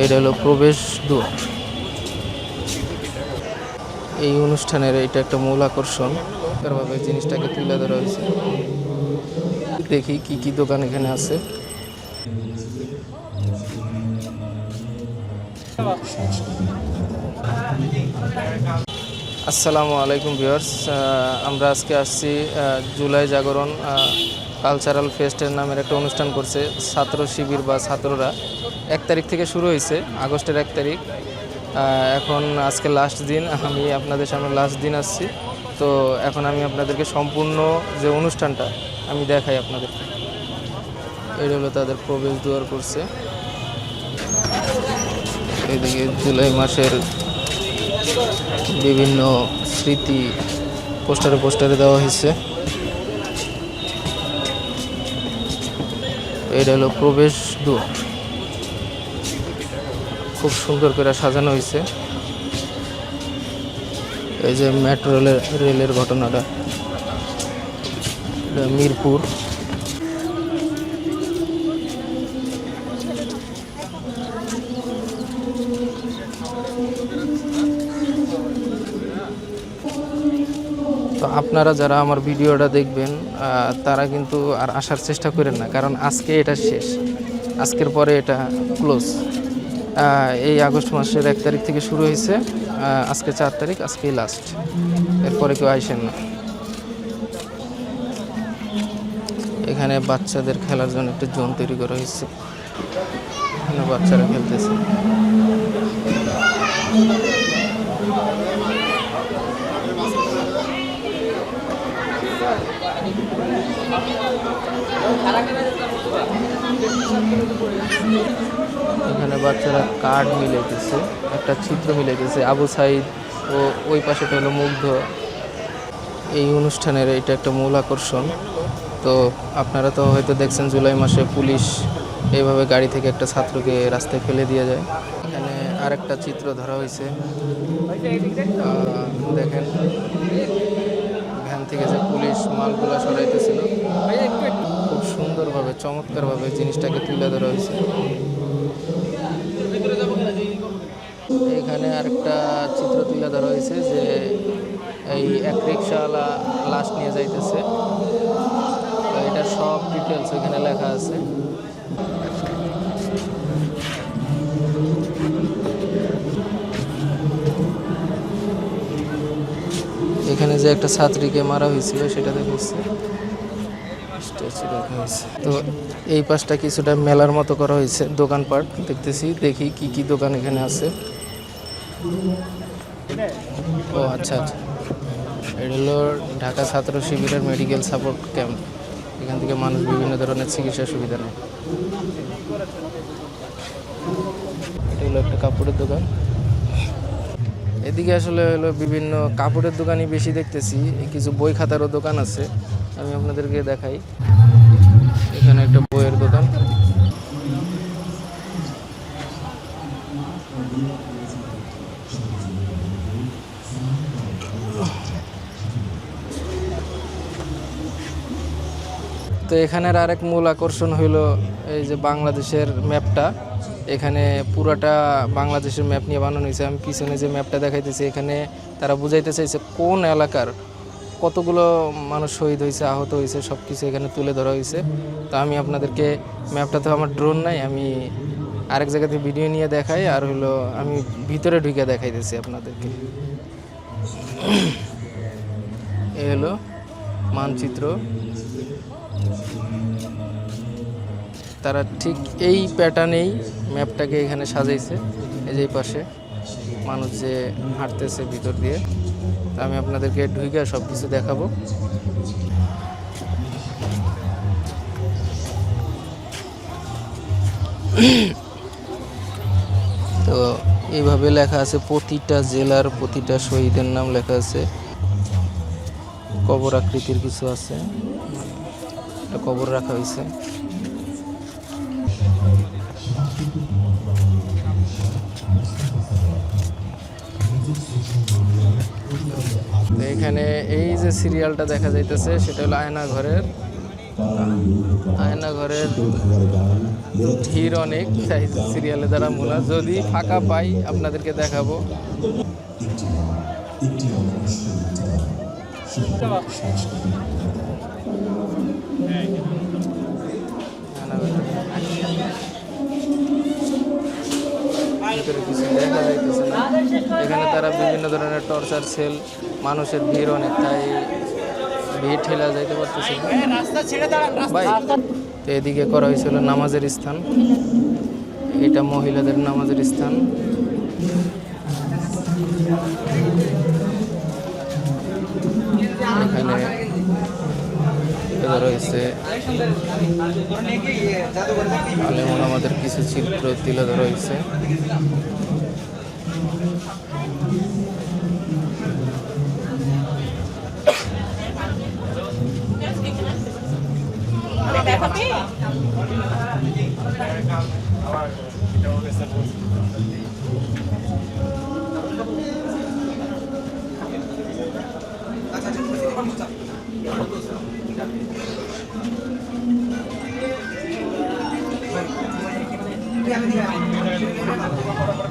এটা হলো প্রবেশ দ্বার এই অনুষ্ঠানের এটা একটা মূল আকর্ষণ। ভাবে জিনিসটাকে তুলে ধরা হয়েছে। দেখি কি কি দোকান এখানে আছে। আসসালামু আলাইকুম ভিউয়ার্স। আমরা আজকে আসছি জুলাই জাগরণ কালচারাল ফেস্টের নামের একটা অনুষ্ঠান করছে ছাত্র শিবির বা ছাত্ররা। এক তারিখ থেকে শুরু হয়েছে, আগস্টের এক তারিখ। এখন আজকে লাস্ট দিন, আমি আপনাদের সামনে লাস্ট দিন আসছি। তো এখন আমি আপনাদেরকে সম্পূর্ণ যে অনুষ্ঠানটা, আমি দেখাই আপনাদেরকে। এটা হলো তাদের প্রবেশ দুয়ার করছে। এদিকে জুলাই মাসের বিভিন্ন স্মৃতি, পোস্টারে পোস্টারে দেওয়া হয়েছে। এটা হলো প্রবেশ দুয়ার। খুব সুন্দর করে সাজানো হয়েছে। এই যে মেট্রো রেলের ঘটনাটা। মিরপুর। আপনারা যারা আমার ভিডিওটা দেখবেন তারা কিন্তু আর আসার চেষ্টা করেন না, কারণ আজকে এটা শেষ। আজকের পরে এটা ক্লোজ এই আগস্ট মাসের এক তারিখ থেকে শুরু হয়েছে আজকে চার তারিখ আজকেই লাস্ট এরপরে কেউ আইসেন না। এখানে বাচ্চাদের খেলার জন্য একটা জোন তৈরি করা হয়েছে। এখানে বাচ্চারা খেলতেছে। এখানে বাচ্চারা কার্ড মিলাইতেছে, একটা চিত্র মিলাইতেছে, আবু সাইদ ও ওই পাশেটা হলো মুগ্ধ। এই অনুষ্ঠানের এটা একটা মূল আকর্ষণ। তো আপনারা তো হয়তো দেখছেন, জুলাই মাসে পুলিশ এইভাবে গাড়ি থেকে একটা ছাত্রকে রাস্তায় ফেলে দিয়ে যায়। এখানে আরেকটা চিত্র ধরা হয়েছে। দেখেন। থেকে যে পুলিশ মালগুলা সরাইতেছিল খুব সুন্দরভাবে চমৎকারভাবে জিনিসটাকে তুলে ধরা হয়েছে। এখানে আরেকটা চিত্র তুলে ধরা হয়েছে যে এই এক রিক্সাওয়ালা লাশ নিয়ে যাইতেছে। এটা সব ডিটেলস এখানে লেখা আছে। যে একটা ছাত্রীকে মারা হয়েছিল সেটা হয়েছে। তো এই পাশটা কিছুটা মেলার মতো করা হয়েছে, দোকানপাট। দেখতেছি, দেখি কি কি দোকান এখানে আছে। ও আচ্ছা আচ্ছা। এটা হলো ঢাকা ছাত্র শিবিরের মেডিকেল সাপোর্ট ক্যাম্প এখান থেকে মানুষ বিভিন্ন ধরনের চিকিৎসা সুবিধা নেয়। এটা হলো একটা কাপড়ের দোকান। এদিকে আসলে হলো বিভিন্ন কাপড়ের দোকানই বেশি দেখতেছি। কিছু বই খাতারও দোকান আছে। আমি আপনাদেরকে দেখাই। এখানে একটা বইয়ের দোকান। তো এখানের আরেক মূল আকর্ষণ হইল এই যে বাংলাদেশের ম্যাপটা। এখানে পুরাটা বাংলাদেশের ম্যাপ নিয়ে বানানো হয়েছে। আমি পিছনে যে ম্যাপটা দেখাইতেছি, এখানে তারা বুঝাইতে চাইছে কোন এলাকার কতগুলো মানুষ শহীদ হয়েছে, আহত হয়েছে সব কিছু এখানে তুলে ধরা হয়েছে। তো আমি আপনাদেরকে ম্যাপটা তো আমার ড্রোন নাই, আমি আরেক জায়গা থেকে ভিডিও নিয়ে দেখাই, আর হলো আমি ভিতরে ঢুকে দেখাইতেছি আপনাদেরকে। এ হলো মানচিত্র। তারা ঠিক এই প্যাটার্নেই ম্যাপটাকে এখানে সাজাইছে, এই যে পাশে। মানুষ যে হাঁটতেছে ভিতর দিয়ে, তা আমি আপনাদেরকে ঢুকে সব কিছু দেখাবো। তো এইভাবে লেখা আছে, প্রতিটা জেলার প্রতিটা শহীদের নাম লেখা আছে। কবর আকৃতির কিছু আছে। একটা কবর রাখা হয়েছে। তো এখানে এই যে সিরিয়ালটা দেখা যাইতেছে, সেটা হলো আয়না ঘরের। আয়না ঘরের ভিড় অনেক সিরিয়ালে দ্বারা মোলা যদি ফাঁকা পাই, আপনাদেরকে দেখাবো। ভিতরে কিছু দেখা যাইতেছে না। এখানে তারা বিভিন্ন ধরনের টর্চার সেল মানুষের ভিড় অনেক, তাই ভিড় ঠেলা যাইতে পারতেছে ভাই, তো এদিকে করা হয়েছিল নামাজের স্থান। এটা মহিলাদের নামাজের স্থান। রয়েছে। আলেমন আমাদের কিছু চিত্র তুলে ধরা হয়েছে।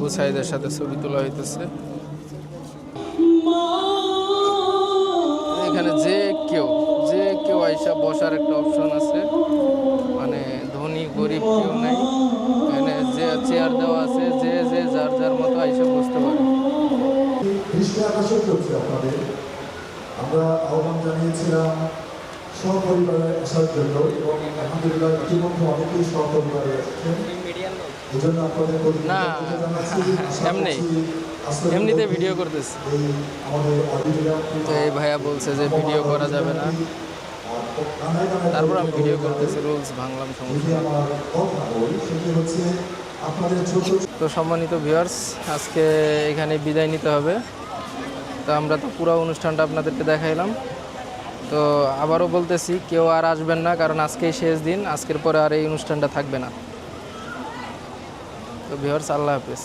আবু সাইদের সাথে ছবি তোলা হইতেছে। এখানে যে কেউ যে কেউ আইসা বসার একটা অপশন আছে। মানে ধনী, গরিব কেউ নাই। এখানে যে চেয়ার দেওয়া আছে, যে যে, যার যার মতো আইসা বসতে পারে। আপনাদের। আমরা আহ্বান জানিয়েছিলাম সহপরিবারে আসার জন্য এবং আলহামদুলিল্লাহ ইতিমধ্যে অনেকেই সহপরিবারে এসেছেন এই জন্য আপনাদের প্রতি না, এমনি। এমনিতে ভিডিও করতেছি। তো এই ভাইয়া বলছে যে ভিডিও করা যাবে না। তারপর আমি ভিডিও করতেছি রুলস ভাঙলাম সমস্যা তো সম্মানিত ভিউয়ার্স আজকে এখানে বিদায় নিতে হবে। তো আমরা তো পুরো অনুষ্ঠানটা আপনাদেরকে দেখাইলাম। তো আবারও বলতেছি কেউ আর আসবেন না কারণ আজকেই শেষ দিন আজকের পরে আর এই অনুষ্ঠানটা থাকবে না। তো ভিউয়ার্স আল্লাহ হাফেজ।